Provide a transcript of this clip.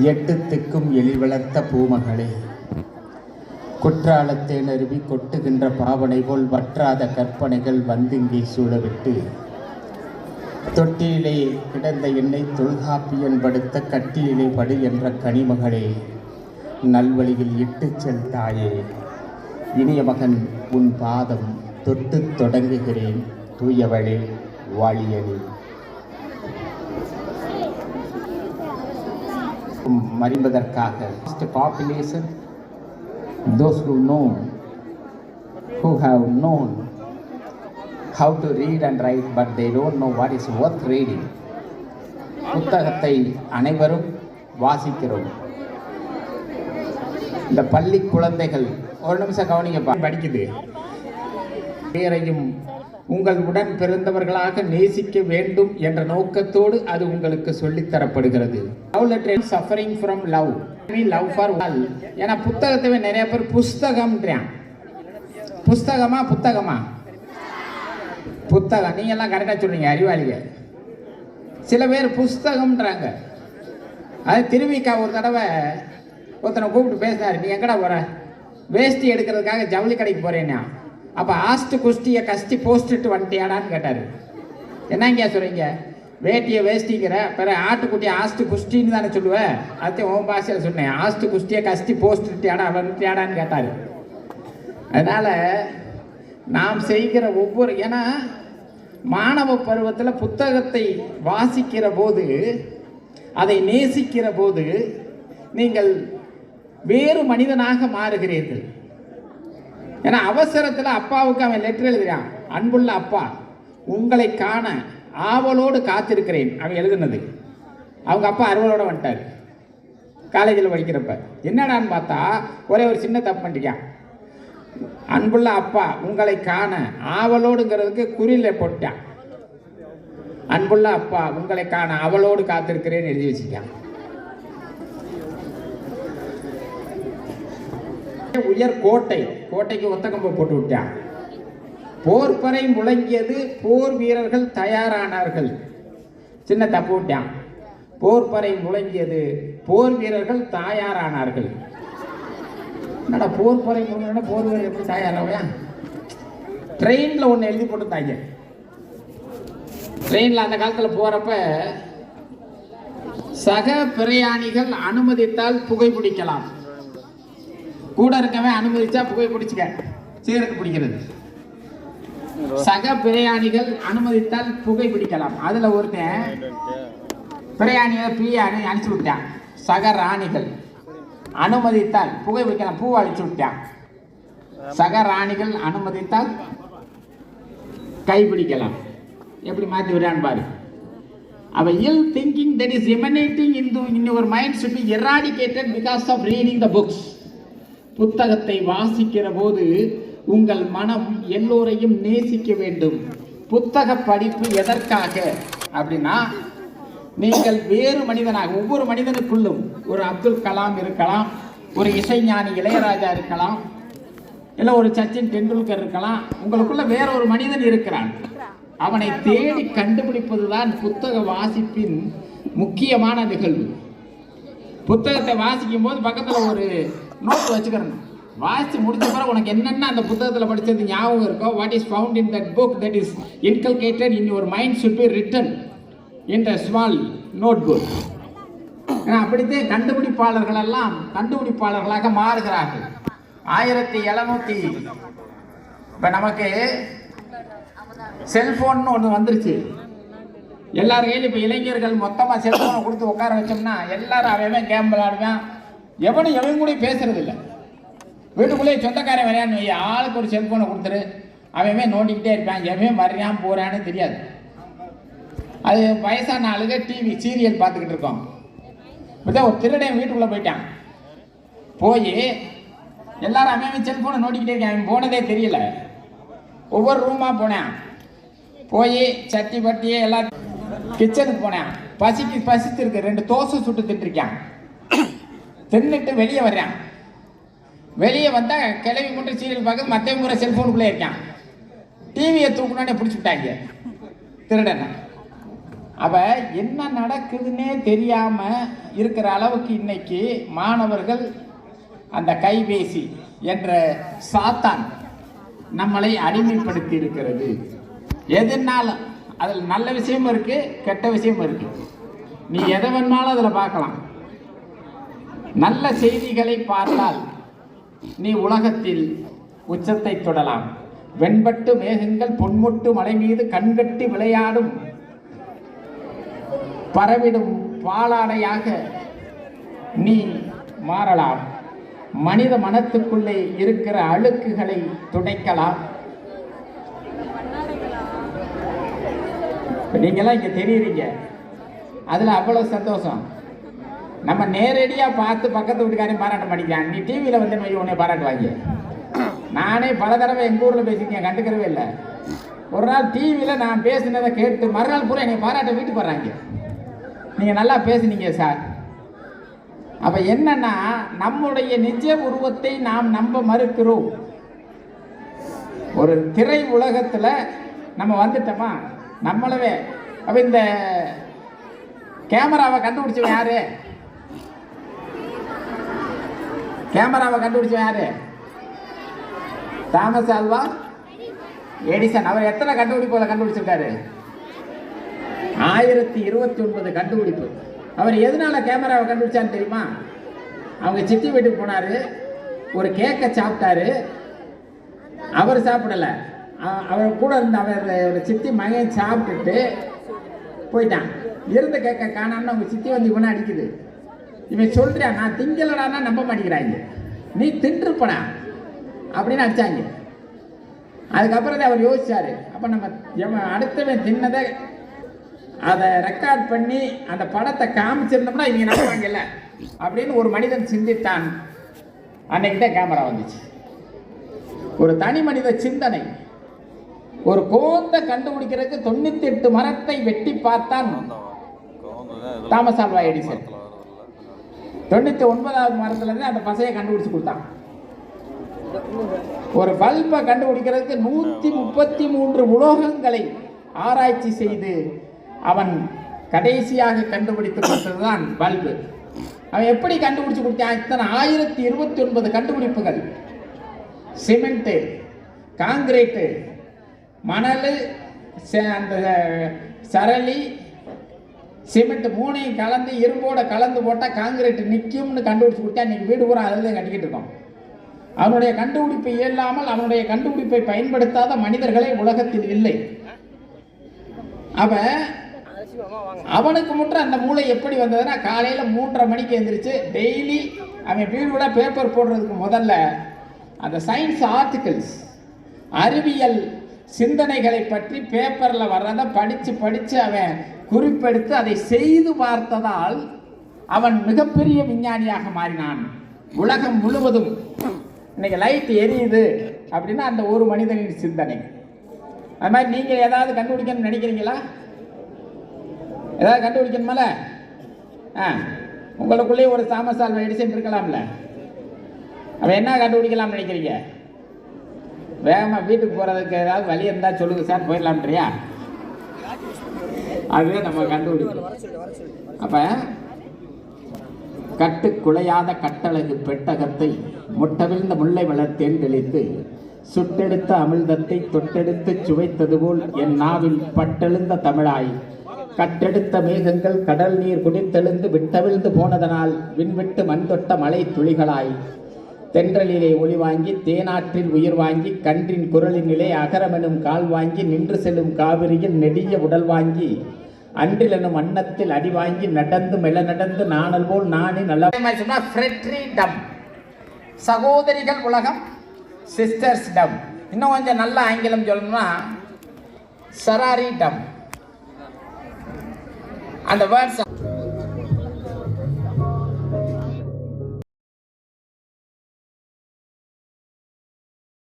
எட்டு திக்கும் எலி வளர்த்த பூமகளே. குற்றாலத்தை நறுவி கொட்டுகின்ற பாவனை போல் வற்றாத கற்பனைகள் வந்திங்கே சூழவிட்டு. தொட்டியிலே கிடந்த என்னை தொல்காப்பியன் படுத்த கட்டியிலே படு என்ற கனிமகளே நல்வழியில் இட்டுச் செல் தாயே. இனிய மகன் உன் பாதம் தொட்டு தொடங்குகிறேன். தூயவளே வாழியனே. மறிப்பதற்காக population those who know who have known how to read and write but they don't know what is worth reading புத்தகத்தை அனைவரும் வாசிக்கிறோம் இந்த பள்ளி குழந்தைகள் ஒரு நிமிஷம் கவனிங்க பா- படிக்குது பேரையும் உங்கள் உடன் பிறந்தவர்களாக நேசிக்க வேண்டும் என்ற நோக்கத்தோடு அது உங்களுக்கு சொல்லித்தரப்படுகிறது love letter suffering from love love for all ஏன்னா புத்தகத்தை நிறைய பேர் புஸ்தகம்ன்றான் புஸ்தகமா புத்தகமா? புத்தகம். நீங்க எல்லாம் கரெக்டாக சொல்றீங்க அறிவாளிகள். சில பேர் புஸ்தகம்ன்றாங்க. அது திருவிக்கா ஒரு தடவை ஒருத்தனை கூப்பிட்டு பேசினார் நீ எங்கடா போற? வேஷ்டி எடுக்கிறதுக்காக ஜவுளி கடைக்கு போறேன்னா. அப்போ ஆஸ்ட்டு குஸ்தியை கஷ்டி போஸ்ட்டுட்டு வந்துட்டியாடான்னு கேட்டார். என்னங்க சொல்கிறீங்க வேட்டியை வேஷ்டிங்கிற பிற ஆட்டுக்குட்டி ஆஸ்ட்டு குஸ்டின்னு தானே சொல்லுவேன் அத்தையும் உன் பாஷையில் சொன்னேன். ஆஸ்ட்டு குஸ்டியை கஷ்டி போஸ்ட்டுட்டியாடா வந்துட்டியாடான்னு கேட்டார். அதனால் நாம் செய்கிற ஒவ்வொரு ஏன்னா மாணவ பருவத்தில் புத்தகத்தை வாசிக்கிற போது அதை நேசிக்கிற போது நீங்கள் வேறு மனிதனாக மாறுகிறீர்கள். ஏன்னா அவசரத்தில் அப்பாவுக்கு அவன் லெட்டர் எழுதுகிறான் அன்புள்ள அப்பா உங்களை காண ஆவலோடு காத்திருக்கிறேன் அவன் எழுதுனது. அவங்க அப்பா அறுவலோட வந்துட்டார். காலேஜில் படிக்கிறப்ப. என்னடான்னு பார்த்தா ஒரே ஒரு சின்ன தப்பு பண்ணிட்டான் அன்புள்ள அப்பா உங்களை காண ஆவலோடுங்கிறதுக்கு குறியில போட்டான். அன்புள்ள அப்பா உங்களை காண அவளோடு காத்திருக்கிறேன்னு எழுதி வச்சுட்டான். உயர் கோட்டை கோட்டைக்கு ஒத்தக்கம்பை போட்டு விட்டான் போர்ப்பறை முழங்கியது போர் வீரர்கள் தயாரானார்கள். சின்ன தப்பு விட்டான் போர்ப்பறை முழங்கியது போர் வீரர்கள் தயாரானார்கள். என்னடா போர் பறை போர் வீரர் எப்படி தயாராவையா ட்ரெயினில் ஒன்று எழுதி போட்டுருந்தாங்க. ட்ரெயினில் அந்த காலத்தில் போகிறப்ப சக பிரயாணிகள் அனுமதித்தால் புகைப்பிடிக்கலாம் கூட இருக்கவன் அனுமதிச்சா புகை பிடிச்சிக்க சிகரெட் பிடிக்கிறது. சக பிரயாணிகள் அனுமதித்தால் புகை பிடிக்கலாம். அதுல ஒருத்தன் பிரயாணியை பிரியாணி அனுப்பிச்சு விட்டான். சக ராணிகள் அனுமதித்தால் புகை பிடிக்கலாம். பூ அழிச்சு விட்டான். சக ராணிகள் அனுமதித்தால் கைப்பிடிக்கலாம் எப்படி மாற்றி விடுறான்னு பாரு. Evil thinking that is emanating in in your mind should be eradicated because of reading the books புத்தகத்தை வாசிக்கிற போது உங்கள் மனம் எல்லோரையும் நேசிக்க வேண்டும். புத்தக படிப்பு எதற்காக? அப்படின்னா நீங்கள் வேறு மனிதனாக ஒவ்வொரு மனிதனுக்குள்ளும் ஒரு அப்துல் கலாம் இருக்கலாம் ஒரு இசைஞானி இளையராஜா இருக்கலாம் இல்லை ஒரு சச்சின் டெண்டுல்கர் இருக்கலாம் உங்களுக்குள்ள வேற ஒரு மனிதன் இருக்கிறான். அவனை தேடி கண்டுபிடிப்பதுதான் புத்தக வாசிப்பின் முக்கியமான நிகழ்வு. புத்தகத்தை வாசிக்கும் போது பக்கத்தில் ஒரு நோட்டு வச்சுக்கிறேன். வாசித்து முடிச்ச பிறகு உனக்கு என்னென்ன அந்த புத்தகத்தில் படித்தது ஞாபகம் இருக்கோ what is found in that book that is inculcated in your mind should be written in the small notebook அப்படித்தான் கண்டுபிடிப்பாளர்கள் எல்லாம் கண்டுபிடிப்பாளர்களாக மாறுகிறார்கள். ஆயிரத்தி எழுநூத்தி இப்போ நமக்கு செல்போன் ஒன்று வந்துருச்சு. எல்லார் கையிலும் இப்போ இளைஞர்கள் மொத்தமாக செல்ஃபோனை கொடுத்து உட்கார வச்சோம்னா எல்லாரும் அவன் கேம் விளையாடுவேன் எவனும் எவன் கூட பேசுறது இல்லை வீட்டுக்குள்ளேயே சொந்தக்காரன் வரையான்னு வை ஆளுக்கு ஒரு செல்போனை கொடுத்துரு. அவன் நோண்டிக்கிட்டே இருப்பான் எவன் வர்றான் போறான்னு தெரியாது. அது வயசான ஆளுக டிவி சீரியல் பார்த்துக்கிட்டு இருக்கோம். இப்போ ஒரு திருடன் வீட்டுக்குள்ளே போயிட்டான். போய் எல்லாரும் அவன் செல்போனை நோண்டிக்கிட்டே இருக்கான் அவன் போனதே தெரியல. ஒவ்வொரு ரூமாக போனேன். போய் சட்டி பட்டியே எல்லாம் கிச்சனுக்கு போனேன். பசிக்கு பசித்து இருக்கு ரெண்டு தோசை சுட்டு திட்டிருக்கான் தின்னுட்டு வெளியே வர்றான். வெளியே வந்தால் கிளவி மட்டும் சீரியல் பார்க்க மற்ற முறை செல்ஃபோனுக்குள்ளே இருக்கான். டிவியை தூக்கணுன்னே பிடிச்சி விட்டாங்க. திருடனை. அப்போ என்ன நடக்குதுன்னே தெரியாமல் இருக்கிற அளவுக்கு இன்னைக்கு மாணவர்கள் அந்த கைபேசி என்ற சாத்தான் நம்மளை அடிமைப்படுத்தி இருக்கிறது. எதுனாலும் அதில் நல்ல விஷயமும் இருக்குது கெட்ட விஷயமும் இருக்குது நீ எதை வேணாலும் அதில் பார்க்கலாம். நல்ல செய்திகளை பார்த்தால் நீ உலகத்தில் உச்சத்தை தொடலாம். வெண்பட்டு மேகங்கள் பொன்முட்டு மலை மீது கண்கட்டி விளையாடும். பரவிடும் பாலாடையாக நீ மாறலாம். மனித மனத்துக்குள்ளே இருக்கிற அழுக்குகளை துடைக்கலாம். நீங்களாம் இங்கே இங்க தெரியுறீங்க. அதுல அவ்வளவு சந்தோஷம். நம்ம நேரடியாக பார்த்து பக்கத்து வீட்டுக்காரையும் பாராட்ட மாட்டேங்கிறான் நீ டிவியில் வந்து மெய் உன்னை பாராட்டுவாங்க நானே பல தடவை எங்கள் ஊரில் பேசியிருக்கேன் கண்டுக்கிறவே இல்லை. ஒரு நாள் டிவியில் நான் பேசினதை கேட்டு மறுநாள் பூரா என்னை பாராட்ட வீட்டுக்கு வர்றாங்க. நீங்கள் நல்லா பேசுனீங்க சார். அப்போ என்னன்னா நம்முடைய நிஜ உருவத்தை நாம் நம்ப மறுக்கிறோம். ஒரு திரை உலகத்தில் நம்ம வந்துட்டோமா? நம்மளவே. அப்போ இந்த கேமராவை கண்டுபிடிச்சவன் யாரு? கேமராவை கண்டுபிடிச்சவன் யாரு? Thomas Alva Edison. அவர் எத்தனை கண்டுபிடிப்புகளை கண்டுபிடிச்சிருக்காரு? ஆயிரத்தி இருபத்தி ஒன்பது கண்டுபிடிப்பு. அவர் எதனால கேமராவை கண்டுபிடிச்சான்னு தெரியுமா? அவங்க சித்தி வீட்டுக்கு போனாரு. ஒரு கேக்கை சாப்பிட்டாரு. அவர் சாப்பிடல. அவர் கூட இருந்த அவர் ஒரு சித்தி மகன் சாப்பிட்டுட்டு போயிட்டான். இருந்த கேக்க காணான்னு அவங்க சித்தி வந்து இவனை அடிக்குது. இவன் சொல்றான் நான் திங்கலடான்னா நம்ப மாட்டேங்கிறாங்க. நீ தின்றுப்படா அப்படின்னு அடிச்சாங்க. அதுக்கப்புறம் தான் அவர் யோசிச்சாரு. அப்ப நம்ம அடுத்தவன் தின்னதை அதை ரெக்கார்ட் பண்ணி அந்த படத்தை காமிச்சிருந்தோம்னா இவங்க நம்புவாங்கல்ல அப்படின்னு ஒரு மனிதன் சிந்தித்தான். அன்னைக்கு தான் கேமரா வந்துச்சு. ஒரு தனி மனித சிந்தனை. ஒரு கோந்த கண்டுபிடிக்கிறதுக்கு தொண்ணூத்தி எட்டு மரத்தை வெட்டி பார்த்தான் தாமஸ் ஆல்வா எடிசன். தொண்ணூத்தி ஒன்பதாவது மரத்துல இருந்து அந்த பசையை கண்டுபிடிச்சு கொடுத்தான். ஒரு பல்பை கண்டுபிடிக்கிறதுக்கு நூத்தி முப்பத்தி மூன்று உலோகங்களை ஆராய்ச்சி செய்து அவன் கடைசியாக கண்டுபிடித்து கொடுத்ததுதான் பல்பு. அவன் எப்படி கண்டுபிடிச்சு கொடுத்தான்? இத்தனை ஆயிரத்தி இருபத்தி ஒன்பது கண்டுபிடிப்புகள். சிமெண்ட்டு காங்கிரீட்டு மணல் ச- அந்த சரளி சிமெண்ட் மூணையும் கலந்து இரும்போட கலந்து போட்டால் காங்கிரீட் நிற்கும்னு கண்டுபிடிச்சு கொடுத்தா இன்னைக்கு வீடு பூரா அதில் தான் கட்டிக்கிட்டு இருக்கோம். அவனுடைய கண்டுபிடிப்பு இயலாமல் அவனுடைய கண்டுபிடிப்பை பயன்படுத்தாத மனிதர்களே உலகத்தில் இல்லை. அவன் அவனுக்கு முற்ற அந்த மூளை எப்படி வந்ததுன்னா காலையில் மூன்றரை மணிக்கு எந்திரிச்சு டெய்லி அவன் வீடு பேப்பர் போடுறதுக்கு முதல்ல அந்த சயின்ஸ் ஆர்டிகிள்ஸ் அறிவியல் சிந்தனைகளை பற்றி பேப்பரில் வர்றதை படித்து படித்து அவன் குறிப்பெடுத்து அதை செய்து பார்த்ததால் அவன் மிகப்பெரிய விஞ்ஞானியாக மாறினான். உலகம் முழுவதும். இன்னைக்கு லைட் எரியுது அப்படின்னா அந்த ஒரு மனிதனின் சிந்தனை. அது மாதிரி நீங்கள் ஏதாவது கண்டுபிடிக்கணும்னு நினைக்கிறீங்களா? ஏதாவது கண்டுபிடிக்கணுமல? ஆ உங்களுக்குள்ளேயே ஒரு தாமஸ் ஆல்வா எடிசன் இருக்கலாம்ல. அவன் என்ன கண்டுபிடிக்கலாம்னு நினைக்கிறீங்க? வேகமாக வீட்டுக்கு போகிறதுக்கு ஏதாவது வழி இருந்தால் சொல்லுங்க சார் போயிடலாம்ன்றியா? அதுவே நம்ம கண்டுபிடிக்கணும் அப்ப கட்டு குலையாத கட்டழகு பெட்டகத்தை முட்டவிழ்ந்த முல்லை வளர்த்தேன் தெளித்து சுட்டெடுத்த அமிழ்தத்தை தொட்டெடுத்து சுவைத்தது போல் என் நாவில் பட்டெழுந்த தமிழாய் கட்டெடுத்த மேகங்கள் கடல் நீர் குடித்தெழுந்து விட்டவிழ்ந்து போனதனால் விண்விட்டு மண் தொட்ட மழை துளிகளாய் தென்றலிலே ஒளி வாங்கி தேனாற்றில் உயிர் வாங்கி கன்றின் குரலினிலே அகரமெனும் கால் வாங்கி நின்று செல்லும் காவிரியில் நெடிய உடல் வாங்கி அன்றிலெனும் அன்னத்தில் அடி வாங்கி நடந்து மெல்ல நடந்து நாணல் போல் நானே நல்ல சொன்னா ஃப்ரெட்ரி டம் சகோதரிகள் உலகம் சிஸ்டர்ஸ் டம் இன்னும் கொஞ்சம் நல்ல ஆங்கிலம் சொல்லணும்னா சராரி டம் அந்த வேர்ட்ஸ்